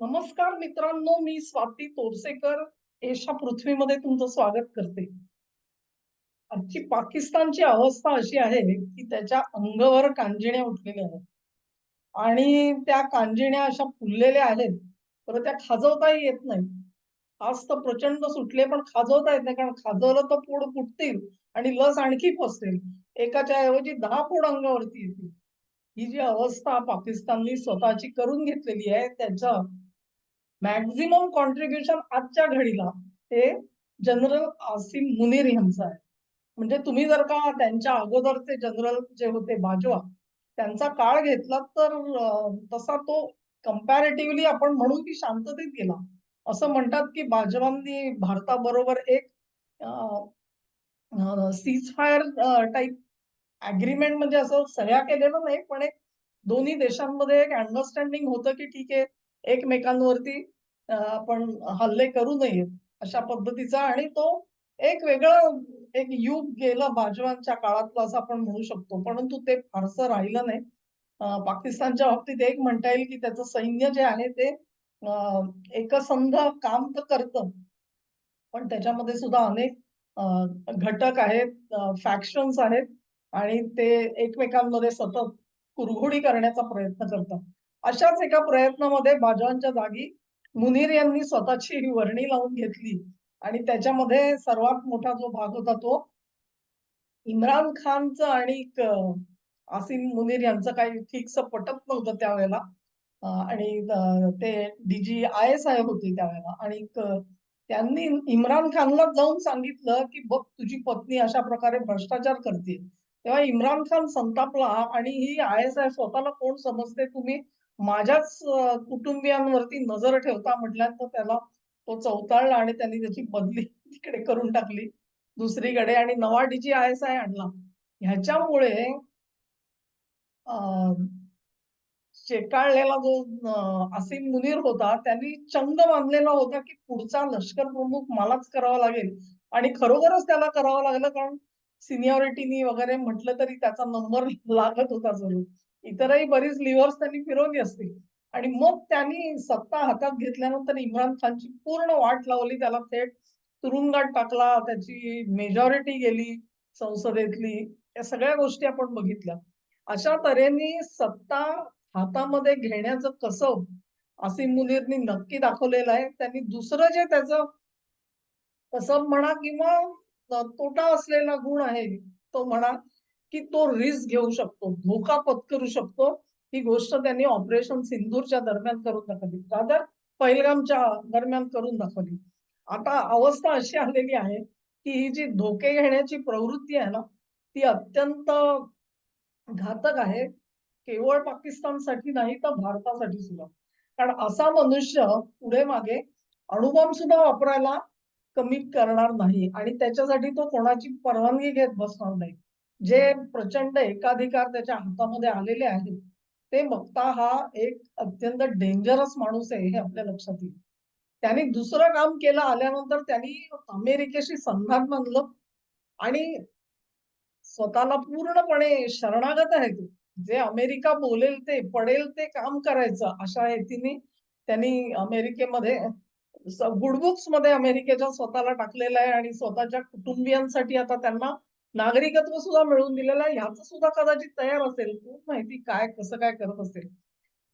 नमस्कार मित्रांनो मी स्वाती तोरसेकर. एशा पृथ्वीमध्ये तुमचं स्वागत करते. आजची पाकिस्तानची अवस्था अशी आहे की त्याच्या अंगावर कांजिण्या उठलेल्या आहेत. आणि त्या कांजिण्या अशा फुललेल्या आहेत. तर त्या खाजवताही येत नाही आज तर प्रचंड सुटले पण खाजवता येत नाही कारण खाजवलं तर पोड फुटतील आणि लस आणखी फसतील एकाच्या ऐवजी दहा पोड अंगावरती येतील. ही जी अवस्था पाकिस्ताननी स्वतःची करून घेतलेली आहे त्याचं मॅक्झिमम कॉन्ट्रीब्युशन आजच्या घडीला हे जनरल आसिम मुनीर यांचं आहे. म्हणजे तुम्ही जर का त्यांच्या अगोदरचे जनरल जे होते बाजवा त्यांचा काळ घेतला तर तसा तो कम्पॅरेटिव्हली आपण म्हणू की शांततेत गेला. असं म्हणतात की बाजवांनी भारताबरोबर एक सीज फायर टाईप अग्रीमेंट म्हणजे असं सह्या केलेलं नाही पण एक दोन्ही देशांमध्ये एक अंडरस्टँडिंग होतं की ठीक आहे एकमेकांवरती आपण हल्ले करू नयेत अशा पद्धतीचा आणि तो एक वेगळं एक युग गेलं बाजवांच्या काळातलं असं आपण म्हणू शकतो. परंतु ते फारसं राहिलं नाही. पाकिस्तानच्या बाबतीत एक म्हणता येईल की त्याचं सैन्य जे आहे ते एकसंध काम तर करतं. पण त्याच्यामध्ये सुद्धा अनेक घटक आहेत फॅक्शन्स आहेत आणि ते एकमेकांमध्ये सतत कुरघोडी करण्याचा प्रयत्न करतात. अशाच एका प्रयत्नामध्ये बाजवांच्या जागी मुनीर यांनी स्वतःची वर्णी लावून घेतली. आणि त्याच्यामध्ये सर्वात मोठा जो भाग होता तो इम्रान खानचं आणि आसिम मुनीर यांचं काही फिक्स पटत नव्हतं त्यावेळेला. आणि ते डीजी आय एस आय होते त्यावेळेला. आणि त्यांनी इम्रान खानला जाऊन सांगितलं की बघ तुझी पत्नी अशा प्रकारे भ्रष्टाचार करते. तेव्हा इम्रान खान संतापला आणि ही आय एस आय स्वतःला कोण समजते तुम्ही? माझ्याच कुटुंबियांवरती नजर ठेवता म्हटल्यानंतर त्याला तो चौताळला आणि त्यांनी त्याची बदली तिकडे करून टाकली. दुसरीकडे आणि नवा डीजी आय एस आय आणला. ह्याच्यामुळे शेकाळलेला जो अं, आसिम मुनीर होता त्यांनी चंग बांधलेला होता की पुढचा लष्कर प्रमुख मलाच करावा लागेल. आणि खरोखरच त्याला करावं लागलं कारण सिनियॉरिटीनी वगैरे म्हटलं तरी त्याचा नंबर लागत होता जरूर. इतरही बरीच लिव्हर्स त्यांनी फिरवली असतील. आणि मग त्यांनी सत्ता हातात घेतल्यानंतर इम्रान खानची पूर्ण वाट लावली त्याला थेट तुरुंगात टाकला त्याची मेजॉरिटी गेली संसदेतली या सगळ्या गोष्टी आपण बघितल्या. अशा तऱ्हेने सत्ता हातामध्ये घेण्याचं कसब आसिम मुनीरनी नक्की दाखवलेलं आहे. त्यांनी दुसरं जे त्याचं कसब म्हणा किंवा तोटा असलेला गुण आहे तो म्हणा की तो रिस्क घेऊ शकतो धोका पत्करू शकतो. ही गोष्ट त्यांनी ऑपरेशन सिंधूरच्या दरम्यान करून दाखवली. रादर पहिलगामच्या दरम्यान करून दाखवली. आता अवस्था अशी आलेली आहे की ही जी धोके घेण्याची प्रवृत्ती आहे ना ती अत्यंत घातक आहे. केवळ पाकिस्तानसाठी नाही तर भारतासाठी सुद्धा. कारण असा मनुष्य पुढे मागे अणुबॉम्ब सुद्धा वापरायला कमी करणार नाही. आणि त्याच्यासाठी तो कोणाची परवानगी घेत बसणार नाही. जे प्रचंड एकाधिकार त्याच्या हातामध्ये आलेले आहेत ते बघता हा एक अत्यंत डेंजरस माणूस आहे हे आपल्या लक्षात येईल. त्यांनी दुसरं काम केलं आल्यानंतर त्यांनी अमेरिकेशी संघात बांधलं आणि स्वतःला पूर्णपणे शरणागत आहे तो. जे अमेरिका बोलेल ते पडेल ते काम करायचं अशा हेतीने त्यांनी अमेरिकेमध्ये गुडबुक्समध्ये अमेरिकेच्या स्वतःला टाकलेलं आहे आणि स्वतःच्या कुटुंबियांसाठी आता त्यांना नागरिकत्व सुद्धा मिळवून दिलेलं आहे. ह्याचं सुद्धा कदाचित तयार असेल. खूप माहिती काय कसं काय करत असेल.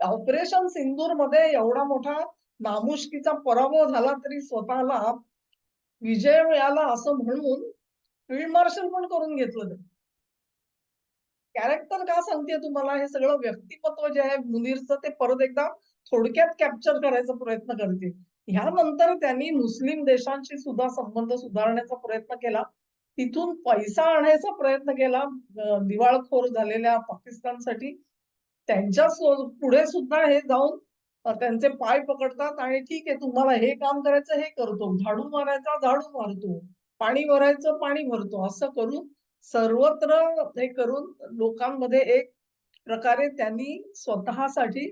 ऑपरेशन सिंदूरमध्ये एवढा मोठा नामुष्कीचा पराभव झाला तरी स्वतःला विजय मिळाला असं म्हणून फील्ड मार्शल पण करून घेतलं ते. कॅरेक्टर का सांगते तुम्हाला? हे सगळं व्यक्तिमत्व जे आहे मुनीरचं ते परत एकदा थोडक्यात कॅप्चर करायचा प्रयत्न करते. ह्यानंतर त्यांनी मुस्लिम देशांशी सुद्धा संबंध सुधारण्याचा प्रयत्न केला. तिथून पैसा आणायचा प्रयत्न केला. दिवाळखोर झालेल्या पाकिस्तानसाठी. त्यांच्या पुढे सुद्धा हे जाऊन त्यांचे पाय पकडतात आणि ठीक आहे तुम्हाला हे काम करायचं हे करतो. झाडू मारायचा झाडू मारतो. पाणी भरायचं पाणी भरतो. असं करून सर्वत्र हे करून लोकांमध्ये एक प्रकारे त्यांनी स्वतःसाठी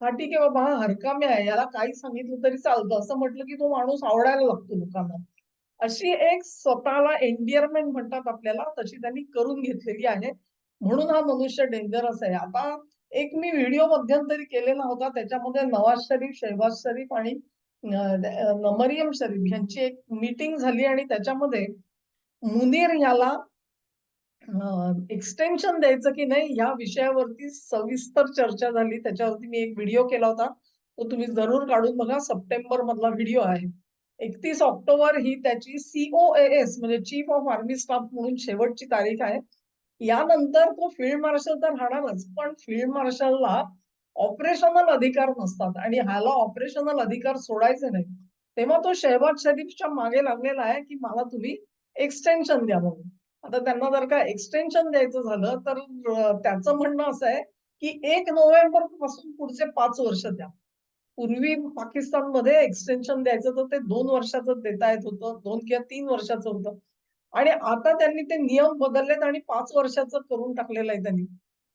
हा ठीक आहे बाबा हा हरकामी आहे. याला काही सांगितलं तरी चालतं. असं म्हटलं की तो माणूस आवडायला लागतो लोकांना. अशी एक स्वतःला एन्डियरमेंट म्हणतात आपल्याला तशी त्यांनी करून घेतलेली आहे. म्हणून हा मनुष्य डेंजरस आहे. आता एक मी व्हिडिओ मध्यंतरी केलेला होता त्याच्यामध्ये नवाज शरीफ शहबाज शरीफ आणि अं, मरियम शरीफ यांची एक मीटिंग झाली आणि त्याच्यामध्ये मुनीर याला एक्सटेन्शन द्यायचं की नाही या विषयावरती सविस्तर चर्चा झाली. त्याच्यावरती मी एक व्हिडिओ केला होता. तो तुम्ही जरूर काढून बघा. सप्टेंबर मधला व्हिडिओ आहे. एकतीस ऑक्टोबर ही त्याची सीओएस म्हणजे चीफ ऑफ आर्मी स्टाफ म्हणून शेवटची तारीख आहे. यानंतर तो फील्ड मार्शल तर राहणारच पण फील्ड मार्शलला ऑपरेशनल अधिकार नसतात आणि ह्याला ऑपरेशनल अधिकार सोडायचे नाही तेव्हा तो शहबाज शरीफच्या मागे लागलेला आहे की मला तुम्ही एक्सटेन्शन द्या म्हणून. आता त्यांना जर का एक्सटेन्शन द्यायचं झालं तर त्याचं म्हणणं असं आहे की एक नोव्हेंबरपासून पुढचे पाच वर्ष द्या. पूर्वी पाकिस्तानमध्ये एक्सटेन्शन द्यायचं तर ते दोन वर्षाचं देता येत होतं दोन किंवा तीन वर्षाचं होतं. आणि आता त्यांनी ते नियम बदललेत आणि पाच वर्षाचं करून टाकलेलं आहे त्यांनी.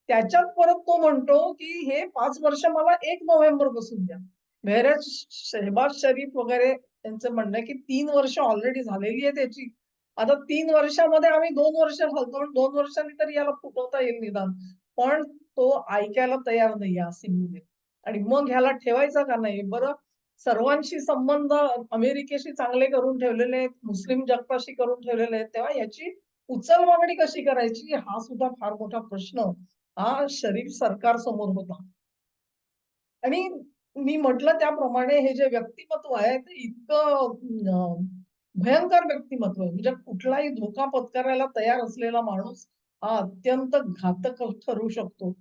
त्याच्यात परत तो म्हणतो की हे पाच वर्ष मला एक नोव्हेंबरपासून द्या. मेहराज शहबाज शरीफ वगैरे त्यांचं म्हणणं आहे की तीन वर्ष ऑलरेडी झालेली आहे त्याची आता तीन वर्षामध्ये आम्ही दोन वर्ष घालतो आणि दोन वर्षांनी तरी याला फुटवता येईल निदान. पण तो ऐकायला तयार नाही असिममध्ये आणि मग ह्याला ठेवायचा का नाही? बरं सर्वांशी संबंध अमेरिकेशी चांगले करून ठेवलेले आहेत मुस्लिम जगताशी करून ठेवलेले आहेत तेव्हा याची उचल मागणी कशी करायची? हा सुद्धा फार मोठा प्रश्न हा शरीफ सरकार समोर होता. आणि मी म्हटलं त्याप्रमाणे हे जे व्यक्तिमत्व आहे ते इतकं भयंकर व्यक्तिमत्व आहे. म्हणजे कुठलाही धोका पत्करायला तयार असलेला माणूस हा अत्यंत घातक ठरू शकतो.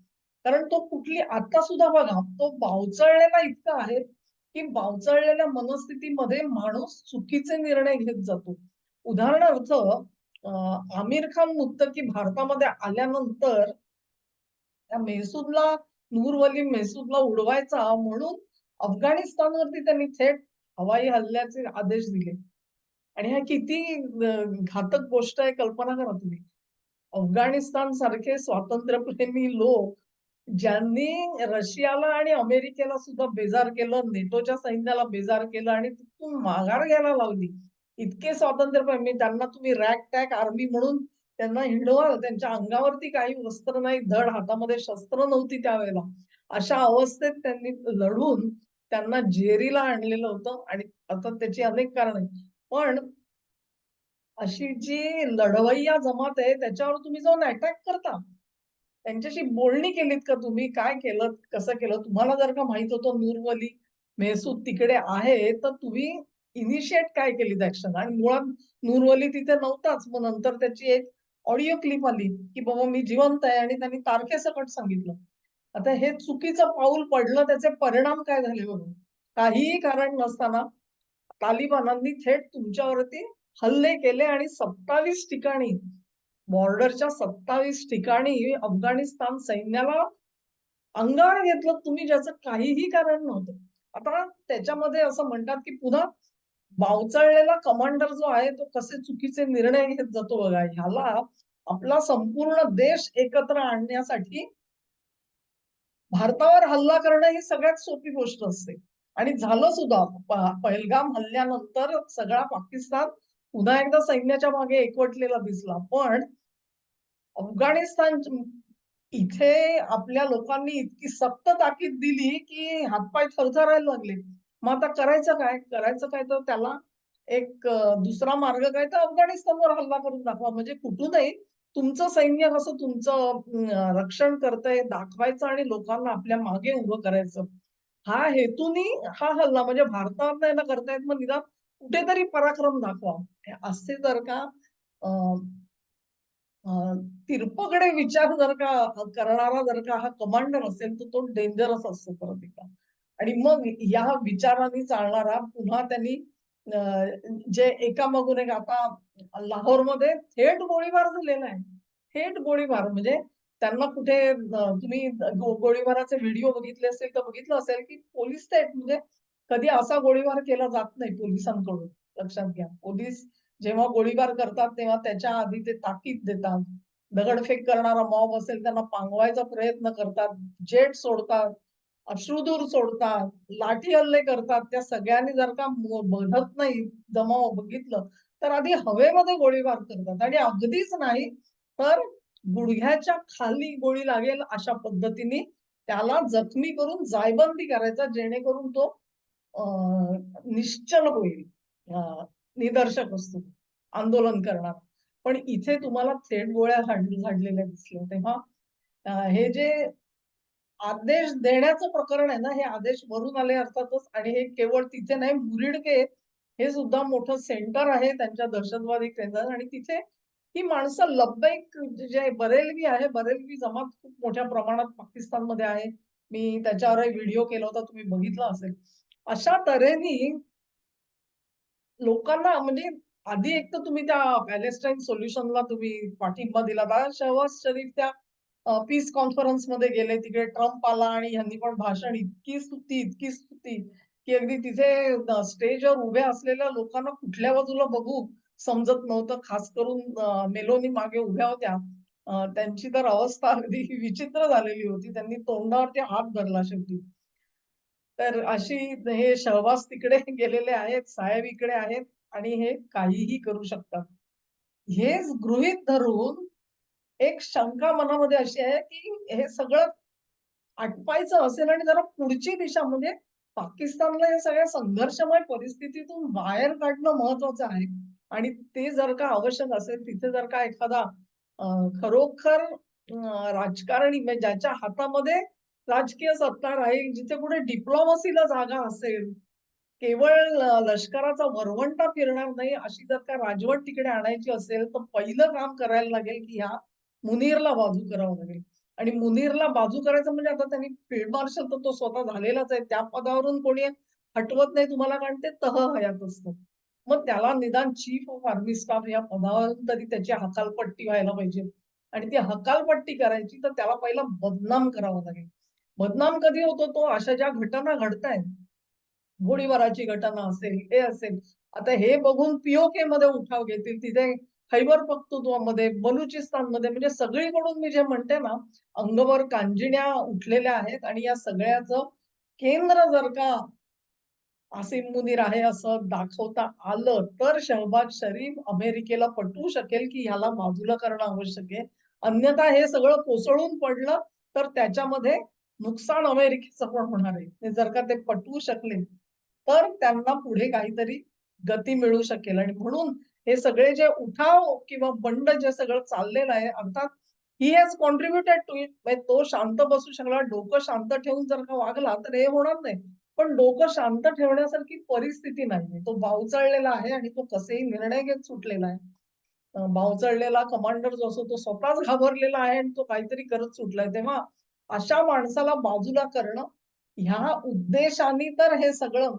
कारण तो कुठली आता सुद्धा बघा तो बावचळलेला इतका आहे की बावचळलेल्या मनस्थितीमध्ये माणूस चुकीचे निर्णय घेत जातो. उदाहरणार्थ आमिर खान मुत्तकी भारतामध्ये आल्यानंतर त्या मेहसूदला नूरवली मेहसूदला उडवायचा म्हणून अफगाणिस्तानवरती त्यांनी थेट हवाई हल्ल्याचे आदेश दिले. आणि ह्या किती घातक गोष्ट आहे कल्पना करा तुम्ही. अफगाणिस्तान सारखे स्वातंत्र्यप्रेमी लोक ज्यांनी रशियाला आणि अमेरिकेला सुद्धा बेजार केलं नेटोच्या सैन्याला बेजार केलं आणि तिथून माघार घ्यायला लावली. इतके स्वातंत्र्यप्रेमी त्यांना तुम्ही रॅक टॅक आर्मी म्हणून त्यांना हिंडवाल त्यांच्या अंगावरती काही वस्त्र नाही धड हातामध्ये शस्त्र नव्हती त्यावेळेला. अशा अवस्थेत त्यांनी लढून त्यांना जेरीला आणलेलं होतं आणि आता त्याची अनेक कारण आहेत. पण अशी जी लढवय्या जमात आहे त्याच्यावर तुम्ही जाऊन अटॅक करता. त्यांच्याशी बोलणी केलीत का तुम्ही? काय केलं? कसं केलं? तुम्हाला जर का माहीत होतं नूरवली मेहसूद तिकडे आहे तर तुम्ही इनिशिएट काय केलीत ऍक्शन आणि मुळात नूरवली तिथे नव्हताच मग नंतर त्याची एक ऑडिओ क्लिप आली की बाबा मी जिवंत आहे आणि त्यांनी तारखेसकट सांगितलं. आता हे चुकीचं पाऊल पडलं त्याचे परिणाम काय झाले म्हणून काहीही कारण नसताना तालिबानांनी थेट तुमच्यावरती हल्ले केले आणि सत्तावीस ठिकाणी बॉर्डरच्या सत्तावीस ठिकाणी अफगाणिस्तान सैन्याला अंगावर घेतलं. तुम्ही ज्याचं काहीही कारण नव्हतं. आता त्याच्यामध्ये असं म्हणतात की पुन्हा बावचळलेला कमांडर जो आहे तो कसे चुकीचे निर्णय घेत जातो बघा. ह्याला आपला संपूर्ण देश एकत्र आणण्यासाठी भारतावर हल्ला करणं ही सगळ्यात सोपी गोष्ट असते. आणि झालं सुद्धा. पहलगाम हल्ल्यानंतर सगळा पाकिस्तान पुन्हा एकदा सैन्याच्या मागे एकवटलेला दिसला. पण अफगाणिस्तान इथे आपल्या लोकांनी इतकी सक्त ताकीद दिली की हातपाय थरथरायला लागले. मग आता करायचं काय? करायचं काय तर त्याला एक दुसरा मार्ग काय तर अफगाणिस्तानवर हल्ला करून दाखवा. म्हणजे कुठूनही तुमचं सैन्य कसं तुमचं रक्षण करतंय दाखवायचं आणि लोकांना आपल्या मागे उभं करायचं. हा हेतूनी हा हल्ला म्हणजे भारतात करतायत मग निदान कुठेतरी पराक्रम दाखवा. असे जर का अं, तिरपकडे विचार जर का करणारा जर का हा कमांडर असेल तर तो डेंजरस असतो परत एकदा. आणि मग या विचाराने चालणारा पुन्हा त्यांनी जे एका मागून एक आता लाहोरमध्ये थेट गोळीबार झालेला आहे. थेट गोळीबार म्हणजे त्यांना कुठे तुम्ही गोळीबाराचे व्हिडिओ बघितले असेल तर बघितलं असेल की पोलीस थेट म्हणजे कधी असा गोळीबार केला जात नाही पोलिसांकडून लक्षात घ्या. पोलीस जेव्हा गोळीबार करतात तेव्हा त्याच्या आधी ते ताकीद देतात. दगडफेक करणारा मॉब असेल त्यांना पांगवायचा प्रयत्न करतात. जेट सोडतात अश्रुधूर सोडतात लाठी हल्ले करतात. त्या सगळ्यांनी जर का बघत नाही जमाव बघितलं तर आधी हवेमध्ये गोळीबार करतात. आणि अगदीच नाही तर गुडघ्याच्या खाली गोळी लागेल अशा पद्धतीने त्याला जखमी करून जायबंदी करायचा जेणेकरून तो निश्चल होईल. निदर्शक असतो आंदोलन करणार. पण इथे तुम्हाला थेट गोळ्या झाडलेल्या दिसल्या. तेव्हा हे जे आदेश देण्याचं प्रकरण आहे ना हे आदेश वरून आले अर्थातच आणि हे केवळ तिथे नाही मुरिडके हे सुद्धा मोठं सेंटर आहे त्यांच्या दहशतवादी केंद्रात आणि तिथे ही माणसं लब्बैक जे बरेलवी आहे. बरेलवी जमात खूप मोठ्या प्रमाणात पाकिस्तानमध्ये आहे. मी त्याच्यावर व्हिडिओ केला होता तुम्ही बघितला असेल. अशा तऱ्हेने लोकांना म्हणजे आधी एक तर तुम्ही त्या पॅलेस्टाईन सोल्युशनला तुम्ही पाठिंबा दिला. होता शहबाज शरीफ त्या पीस कॉन्फरन्समध्ये गेले तिकडे ट्रम्प आला आणि यांनी पण भाषण इतकी स्तुती इतकी स्तुती की अगदी तिथे स्टेजवर उभ्या असलेल्या लोकांना कुठल्या बाजूला बघू समजत नव्हतं. खास करून मेलोनी मागे उभ्या होत्या. त्यांची तर अवस्था अगदी विचित्र झालेली होती. त्यांनी तोंडावरती हात धरला शेवटी. तर अशी हे सहवास तिकडे गेलेले आहेत साहेब इकडे आहेत आणि हे काहीही करू शकतात. हेच गृहीत धरून एक शंका मनामध्ये अशी आहे की हे सगळं आटपायचं असेल आणि जरा पुढची दिशा म्हणजे पाकिस्तानला या सगळ्या संघर्षमय परिस्थितीतून बाहेर काढणं महत्वाचं आहे. आणि ते जर का आवश्यक असेल तिथे जर का एखादा खरोखर राजकारणी म्हणजे ज्याच्या हातामध्ये राजकीय सत्ता राहील जिथे कुठे डिप्लोमसीला जागा असेल केवळ लष्कराचा वरवंटा फिरणार नाही अशी जर का राजवट तिकडे आणायची असेल तर पहिलं काम करायला लागेल की ह्या मुनीरला बाजू करावं लागेल. आणि मुनीरला बाजू करायचं म्हणजे आता त्यांनी फील्ड मार्शल तर तो स्वतः झालेलाच आहे. त्या पदावरून कोणी हटवत नाही तुम्हाला कारण ते तह हयात असतं. मग त्याला निदान चीफ ऑफ आर्मी स्टाफ या पदावरून तरी त्याची हकालपट्टी व्हायला पाहिजे. आणि ती हकालपट्टी करायची तर त्याला पहिला बदनाम करावा लागेल. बदनाम कधी होतो तो? अशा ज्या घटना घडतायत गोळीबाराची घटना असेल हे असेल आता हे बघून पीओके मध्ये उठाव घेतील तिथे खैबर पख्तुनमध्ये बलुचिस्तानमध्ये म्हणजे सगळीकडून मी जे म्हणते ना अंगवर कांजिण्या उठलेल्या आहेत आणि या सगळ्याचं केंद्र जर का आसिम मुनीर आहे असं दाखवता आलं तर शहबाज शरीफ अमेरिकेला पटवू शकेल की ह्याला बाजूला करणं आवश्यक आहे. अन्यथा हे सगळं कोसळून पडलं तर त्याच्यामध्ये नुकसान अमेरिकेचं पण होणार आहे. जर का ते पटवू शकले तर त्यांना पुढे काहीतरी गती मिळू शकेल. आणि म्हणून हे सगळे जे उठाव किंवा बंड जे सगळं चाललेलं आहे अर्थात he has contributed to it तो शांत बसू शकला डोकं शांत ठेवून जर का वागला तर हे होणार नाही. पण डोकं शांत ठेवण्यासारखी परिस्थिती नाही तो भावचळलेला आहे आणि तो कसेही निर्णय घेत सुटलेला आहे. भावचळलेला कमांडर जो असतो तो स्वतःच घाबरलेला आहे आणि तो काहीतरी करत सुटलाय. तेव्हा अशा माणसाला बाजूला करणं ह्या उद्देशाने तर हे सगळं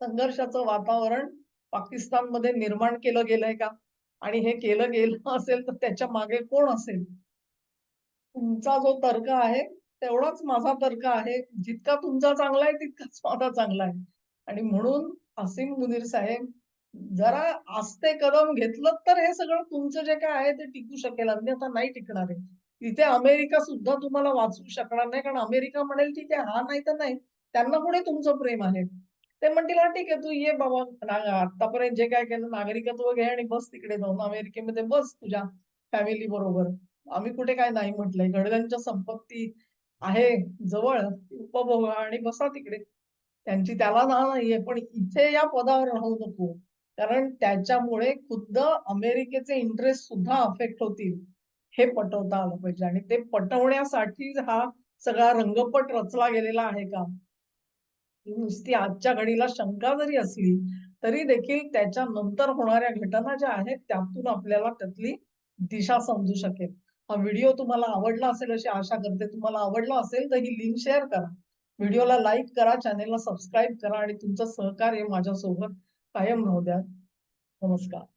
संघर्षाचं वातावरण पाकिस्तानमध्ये निर्माण केलं गेलंय का? आणि हे केलं गेलं असेल तर त्याच्यामागे कोण असेल? तुमचा जो तर्क आहे तेवढाच माझा तर्क आहे. जितका तुमचा चांगला आहे तितकाच माझा चांगला आहे. आणि म्हणून असीम मुनीर साहेब जरा आस्ते कदम घेतलं तर हे सगळं तुमचं जे काय आहे ते टिकू शकेल. अन्यथा नाही टिकणार आहे. तिथे अमेरिका सुद्धा तुम्हाला वाचवू शकणार नाही कारण अमेरिका म्हणेल तिथे हा नाही तर नाही. त्यांना पुढे तुमचं प्रेम आहे? ते म्हणतील हा ठीक आहे तू ये बाबा. आतापर्यंत जे काय केलं नागरिकत्व घे आणि बस तिकडे जाऊन. अमेरिकेमध्ये बस तुझ्या फॅमिली बरोबर. आम्ही कुठे काय नाही म्हटलंय. गडगंच्या संपत्ती आहे जवळ. उपभोगा आणि बसा तिकडे. त्यांची त्याला ना नाहीये पण इथे या पदावर राहू नको. कारण त्याच्यामुळे खुद्द अमेरिकेचे इंटरेस्ट सुद्धा अफेक्ट होतील. हे पटवता आलं पाहिजे. आणि ते पटवण्यासाठी हा सगळा रंगपट रचला गेलेला आहे का? नुसती आजच्या घडीला शंका जरी असली तरी देखील त्याच्या नंतर होणाऱ्या घटना ज्या आहेत त्यातून आपल्याला त्यातली दिशा समजू शकेल. हा व्हिडिओ तुम्हाला आवडला असेल अशी आशा करते. तुम्हाला आवडला असेल तर ही लिंक शेअर करा. व्हिडिओला लाईक करा चॅनेलला सबस्क्राईब करा आणि तुमचं सहकार्य माझ्यासोबत कायम राहू द्या. नमस्कार.